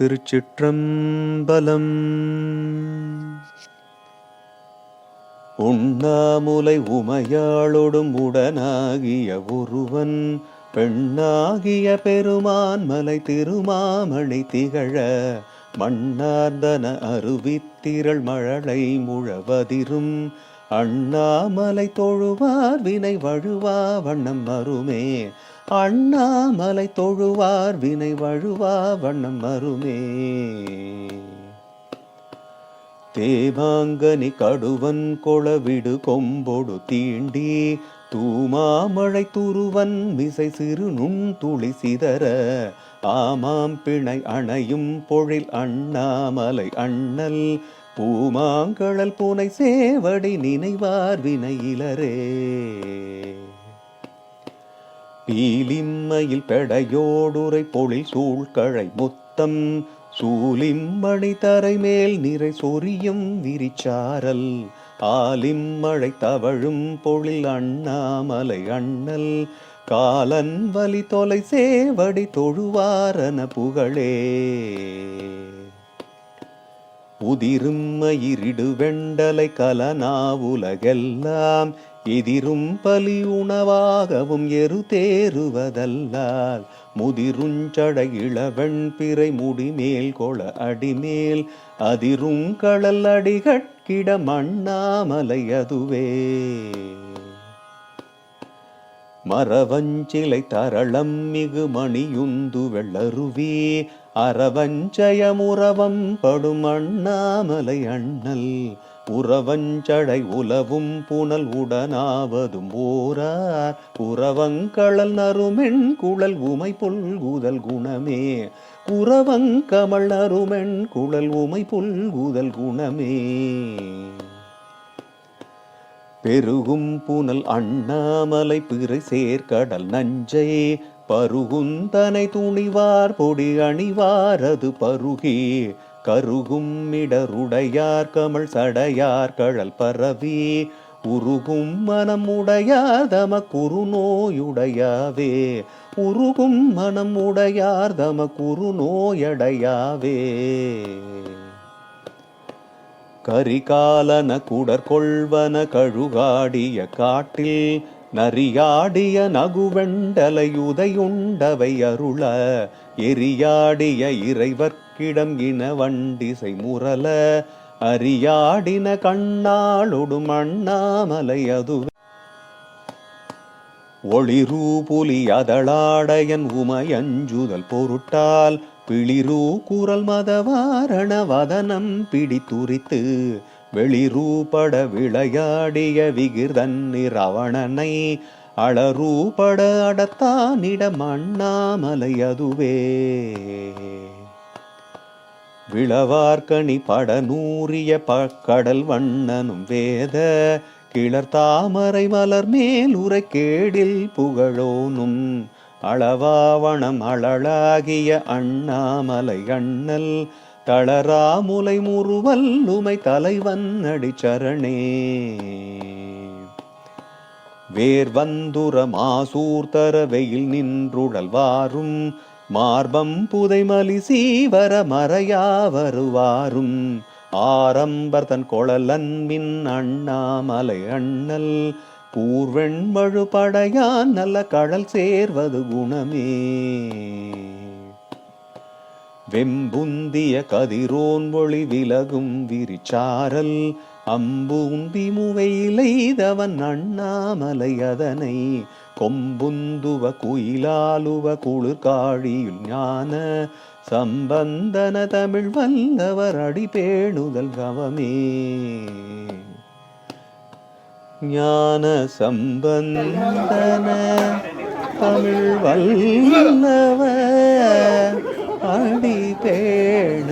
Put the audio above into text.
திருச்சிற்றம்பலம். உண்ணாமுலை உமையாளொடும் உடனாகிய ஒருவன் பெண்ணாகிய பெருமான் மலை திருமாமணி திகழ மண்ணார்ந்தன அருவித்திரள் மழலை முழவதிரும். அண்ணாமலை தொழுவார் வினை வழுவா வண்ணம் மருமே அண்ணாமலை தொழுவார் வினை வழுவா வண்ணம் மருமே தேவாங்கனி கடுவன் கொளவிடு கொம்பொடு தீண்டி தூமாமழை துருவன் மிசை சிறு நுண் துளி சிதற. ஆமாம் பிணை அணையும் பொழில் அண்ணாமலை அண்ணல் பூமாங்கழல் பூனை சேவடி நினைவார் வினையிலரே பீலிம்மையில் பெடையோடுரை பொழில் சூழ்கழை முத்தம் சூலிம்மணி தரை மேல் நிறை சொரியும் விரிச்சாரல் ஆலிம்மழை தவழும் பொழில் அண்ணாமலை அண்ணல் காலன் வலி தொலை சேவடி தொழுவாரன புகழே. உதிரும் மயிரிடு வெண்டலை கலனா உலகெல்லாம் எதிரும் பலி உணவாகவும் எரு தேறுவதல்லால் முதிருஞ்சட இளவெண் பிறை முடிமேல் கொள அடிமேல் அதிரும் கடல் அடிகட்கிட மண்ணாமலை அதுவே மரவஞ்சிலை தரளம் மிகு மணியுந்து வெள்ளருவி அரவஞ்சயமுறவம் படும் அண்ணாமலை அண்ணல் புறவஞ்சடை உலவும் புனல் உடனாவதும் ஓரார் புறவங்கழல் நறுமெண் குழல் உமை புல்குதல் குணமே. உறவங்கமள் நறுமெண் குழல் உமை புல்குதல் குணமே. பெருகும் புனல் அண்ணாமலை பிறை சேர்க்கடல் நஞ்சை. பருகுந்தனை துணிவார் பொடி அணிவாரது பருகே. கருகும் இடருடையார் கமல் சடையார் கழல் பரவி உருகும் மனம் உடையார் தம குறுநோயுடையாவே உருகும் மனம் உடையார் தம குறுநோயடையாவே கரிகாலன குடற்கொள்வன கழுகாடிய காட்டில் நரியாடிய நகுவெண்டலையுதையுண்டவை அருள எரியாடிய இறைவர்க்கிடம் இன வண்டிசை முரல அரியாடின கண்ணாளொடும் அண்ணாமலை அதுவே. ஒளிரூ புலி அதளாடையன் உமையஞ்சுதல் பொருட்டால் பிளிரூ குரல் மதவாரண வதனம் பிடித்துரித்து வெளிரூபட விளையாடிய விகிர்தன் ரவணனை அளரூபட அடத்தானிடம் அண்ணாமலை அதுவே. விளவார்கணி பட நூறிய பக்கடல் வண்ணனும் வேத கிளர் தாமரை மலர் மேலுரை கேடில் புகழோனும் அளவாவணம் அழலாகிய அண்ணாமலை அண்ணல் தளராமுலை முறுவல் உமை தலைவன் அடிச்சரணே. வேர் வந்துர மாசூர்த்தர வெயில் நின்றுடல்வாரும் மார்பம் புதைமலி சீவர மறையா வருவாரும். ஆரம்பர் தன் கொழலன் மின் அண்ணாமலை அண்ணல் பூர்வெண்மழு படையான் நல்ல கடல் சேர்வது குணமே. வெம்புந்திய கதிரோன் ஒளி விலகும் விரிச்சாரல் அம்புந்தி முவையிலைதவன் அண்ணாமலை அதனை கொம்புந்துவ குயிலாலுவ குளிர்காழியுள் ஞான சம்பந்தன தமிழ் வல்லவர் அடிபேணுதல் கவமே. ஞான சம்பந்தன தமிழ் வல்லவர் அடி ಪೇಣ